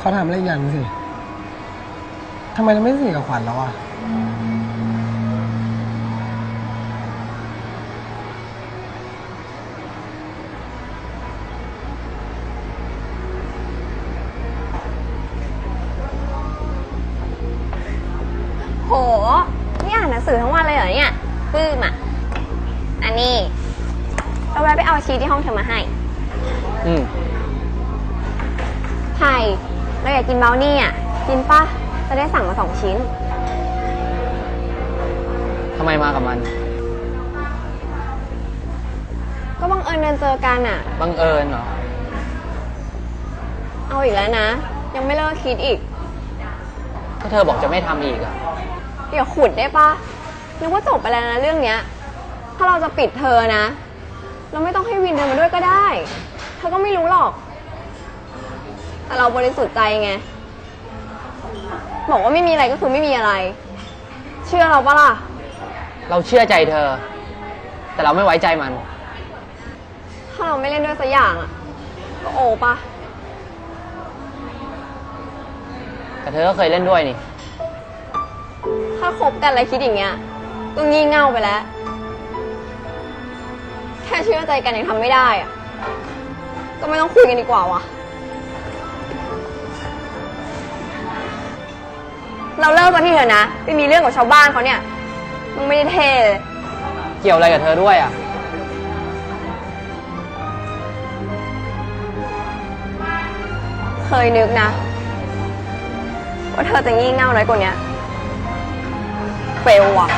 ขอถามอะไรอีกอย่างหนึงสิทำไมเราไม่สนิทกับขวัญแล้วอะ โห นี่อ่านหนังสือทั้งวันเลยเหรอเนี่ยปลื้มอะ อันนี้เราแวะไปเอาชีทที่ห้องเธอมาให้ อืมากกินเบลนี่อะ กินปะจะได้สั่งมาสองชิ้น ทำไมมากับมัน ก็บังเอิญเดินเจอกันอะ บังเอิญเหรอ เอาอีกแล้วนะ ยังไม่เลิกคิดอีก ก็เธอบอกจะไม่ทำอีกอะเดี๋ยวขุดได้ปะนึกว่าจบไปแล้วนะเรื่องเนี้ย ถ้าเราจะปิดเธอนะ เราไม่ต้องให้วินเดินมาด้วยก็ได้ เธอก็ไม่รู้หรอก แต่เราบริสุทธิ์ใจไง บอกว่าไม่มีอะไรก็คือไม่มีอะไร เชื่อเราปะล่ะ เราเชื่อใจเธอ แต่เราไม่ไว้ใจมัน ถ้าเราไม่เล่นด้วยสักอย่างอะ ก็โอปะแต่เธอก็เคยเล่นด้วยนี่ ถ้าคบกันแล้วคิดอย่างเงี้ยก็งี่เง่าไปแล้ว แค่เชื่อใจกันยังทำไม่ได้อะ ก็ไม่ต้องคุยกันดีกว่าวะ เราเลิกกันที่เถอะนะไปมีเรื่องกับชาวบ้านเขาเนี่ยมึงไม่ได้เท่เลยเกี่ยวอะไรกับเธอด้วยอะ เคยนึกนะ ว่าเธอจะงี่เง่าน้อยกว่าเนี้ยเฟลว่ะ